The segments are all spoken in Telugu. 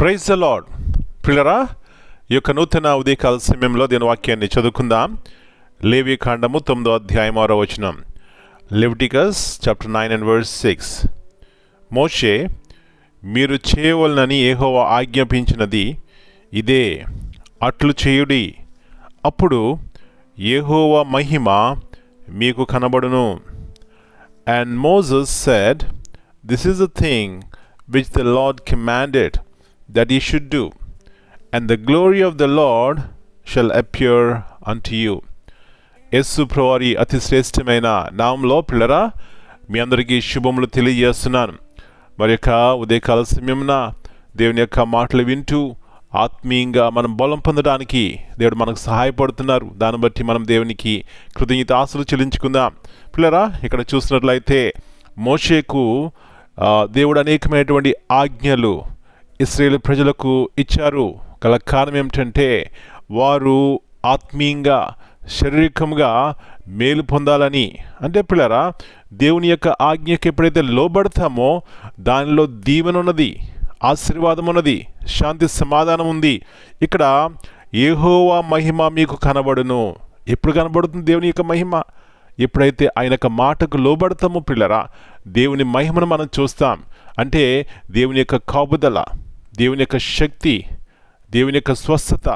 ప్రైజ్ ద లాడ్ పిల్లరా ఈ యొక్క నూతన ఉదయకాల సమయంలో దీని వాక్యాన్ని చదువుకుందాం. లేవి కాండము తొమ్మిదో అధ్యాయం ఆరో వచనం. Leviticus chapter nine and verse six. మోషే మీరు చేయవలనని ఏహోవా ఆజ్ఞాపించినది ఇదే. అట్లు చేయుడి. అప్పుడు ఏహోవ మహిమ మీకు కనబడును. And Moses said this is the thing which the Lord commanded that ye should do, and the glory of the Lord shall appear unto you. యేసు ప్రవారి అతి శ్రేష్టమైన నామంలో పిల్లరా మీ అందరికీ శుభములు తెలియజేస్తున్నాను. మరి యొక్క ఉదయకాల సమయమున దేవుని యొక్క మాటలు వింటూ ఆత్మీయంగా మనం బలం పొందడానికి దేవుడు మనకు సహాయపడుతున్నారు. దాన్ని బట్టి మనం దేవునికి కృతజ్ఞత ఆశలు చెల్లించుకుందాం. పిల్లరా ఇక్కడ చూసినట్లయితే మోషేకు దేవుడు అనేకమైనటువంటి ఆజ్ఞలు ఇస్రాయేల్ ప్రజలకు ఇచ్చారు. గల కారణం ఏమిటంటే వారు ఆత్మీయంగా శారీరకంగా మేలు పొందాలని. అంటే పిల్లరా దేవుని యొక్క ఆజ్ఞకి ఎప్పుడైతే లోబడతామో దానిలో దీవెన ఉన్నది ఆశీర్వాదం ఉన్నది శాంతి సమాధానం ఉంది. ఇక్కడ ఏహోవా మహిమ మీకు కనబడును. ఎప్పుడు కనబడుతుంది దేవుని యొక్క మహిమ? ఎప్పుడైతే ఆయన యొక్క మాటకు లోబడతామో పిల్లరా దేవుని మహిమను మనం చూస్తాం. అంటే దేవుని యొక్క కాపుదల. దేవుని యొక్క శక్తి దేవుని యొక్క స్వస్థత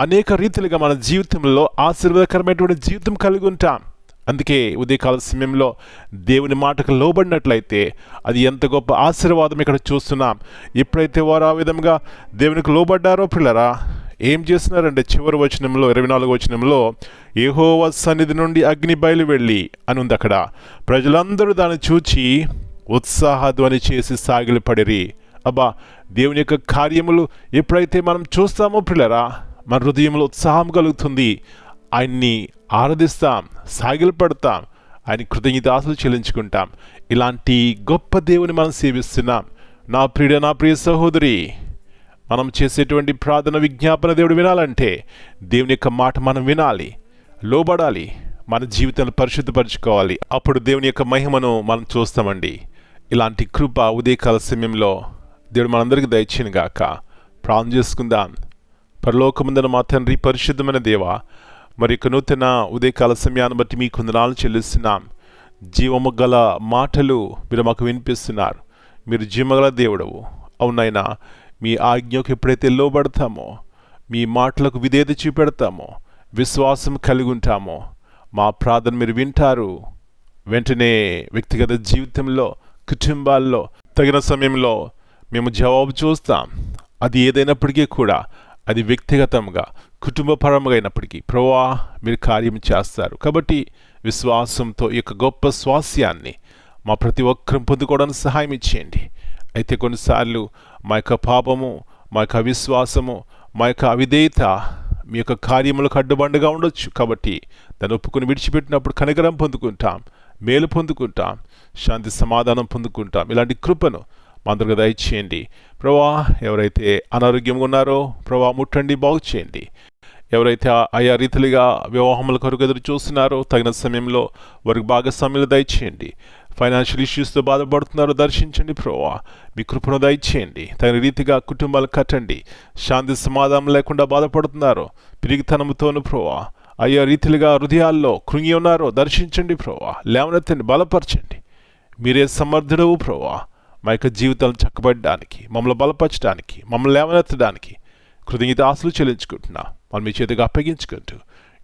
అనేక రీతిలుగా మన జీవితంలో ఆశీర్వాదకరమైనటువంటి జీవితం కలిగి ఉంటాం. అందుకే ఉదయకాల సమయంలో దేవుని మాటకు లోబడినట్లయితే అది ఎంత గొప్ప ఆశీర్వాదం ఇక్కడ చూస్తున్నాం. ఎప్పుడైతే వారు ఆ విధంగా దేవునికి లోబడ్డారో పిల్లరా ఏం చేస్తున్నారంటే చివరి వచనంలో ఇరవై నాలుగు వచనంలో ఏహోవ సన్నిధి నుండి అగ్ని బయలు వెళ్ళి అని ఉంది అక్కడ. ప్రజలందరూ దాన్ని చూచి ఉత్సాహధ్వని చేసి సాగిలపడిరి. అబ్బా దేవుని యొక్క కార్యములు ఎప్పుడైతే మనం చూస్తామో పిల్లరా మన హృదయంలో ఉత్సాహం కలుగుతుంది. ఆయన్ని ఆరాధిస్తాం సాగిలపడతాం ఆయన కృతజ్ఞతాసులు చెల్లించుకుంటాం. ఇలాంటి గొప్ప దేవుని మనం సేవిస్తున్నాం. నా ప్రియుడ నా ప్రియ సహోదరి మనం చేసేటువంటి ప్రార్థన విజ్ఞాపన దేవుడు వినాలంటే దేవుని యొక్క మాట మనం వినాలి లోబడాలి మన జీవితాన్ని పరిశుద్ధపరచుకోవాలి. అప్పుడు దేవుని యొక్క మహిమను మనం చూస్తామండి. ఇలాంటి కృప ఉదయకాల సమయంలో దేవుడు మనందరికీ దయచేయను గాక. ప్రాణం చేసుకుందాం. పరలోకముందన మా తండ్రి పరిశుద్ధమైన దేవ మరి యొక్క నూతన ఉదయకాల సమయాన్ని బట్టి మీ కొందనాలు చెల్లిస్తున్నాం. జీవము గల మాటలు మీరు మాకు వినిపిస్తున్నారు. మీరు జీవగల దేవుడవు. అవునైనా మీ ఆజ్ఞకు ఎప్పుడైతే లోబడతామో మీ మాటలకు విధేయత చూపెడతామో విశ్వాసం కలిగి ఉంటామో మా ప్రార్థన మీరు వింటారు. వెంటనే వ్యక్తిగత జీవితంలో కుటుంబాల్లో తగిన సమయంలో మేము జవాబు చూస్తాం. అది ఏదైనప్పటికీ కూడా అది వ్యక్తిగతంగా కుటుంబపరంగా అయినప్పటికీ. ప్రవా మీరు కార్యం చేస్తారు. కాబట్టి విశ్వాసంతో ఈ యొక్క గొప్ప స్వాస్యాన్ని మా ప్రతి ఒక్కరం పొందుకోవడానికి సహాయం ఇచ్చేయండి అయితే కొన్నిసార్లు మా యొక్క పాపము మా యొక్క అవిశ్వాసము మా యొక్క అవిధేయత మీ యొక్క కార్యములకు అడ్డుబండగా ఉండొచ్చు. కాబట్టి దాన్ని ఒప్పుకొని విడిచిపెట్టినప్పుడు కనికరం పొందుకుంటాం మేలు పొందుకుంటాం శాంతి సమాధానం పొందుకుంటాం. ఇలాంటి కృపను మా అందరికి దయచేయండి ప్రభా ఎవరైతే అనారోగ్యంగా ఉన్నారో ప్రభా ముట్టండి బాగు చేయండి. ఎవరైతే ఆయా రీతిలుగా వివాహముల కొరకు ఎదురు చూస్తున్నారో తగిన సమయంలో వారికి భాగస్వామ్యులు దయచేయండి ఫైనాన్షియల్ ఇష్యూస్తో బాధపడుతున్నారో దర్శించండి ప్రోవా మీ కృపను దయచేయండి తగిన రీతిగా కుటుంబాలు కట్టండి. శాంతి సమాధానం లేకుండా బాధపడుతున్నారో పిరిగితనంతోను ప్రోవా ఆయా రీతిలుగా హృదయాల్లో కృంగి ఉన్నారో దర్శించండి ప్రోవా లేవనెత్తండి బలపరచండి. మీరే సమర్థుడవు ప్రోవా మా యొక్క జీవితాలను చక్కబడడానికి మమ్మల్ని బలపరచడానికి మమ్మల్ని లేవనెత్తడానికి కృతజ్ఞత ఆశలు చెల్లించుకుంటున్నా. మనం మీ చేతిగా అప్పగించుకుంటూ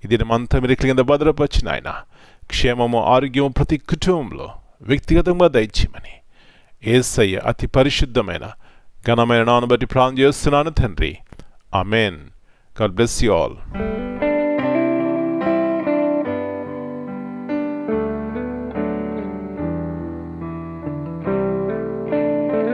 ఇది మనమంతా మీరు కింద భద్రపరిచిన ఆయన క్షేమము ఆరోగ్యము ప్రతి కుటుంబంలో వ్యక్తిగతంగా దయచేయమని ఏసయ్య అతి పరిశుద్ధమైన ఘనమైన నాన్న బట్టి ప్రాణం చేస్తున్నాను తండ్రి. Amen God bless you all.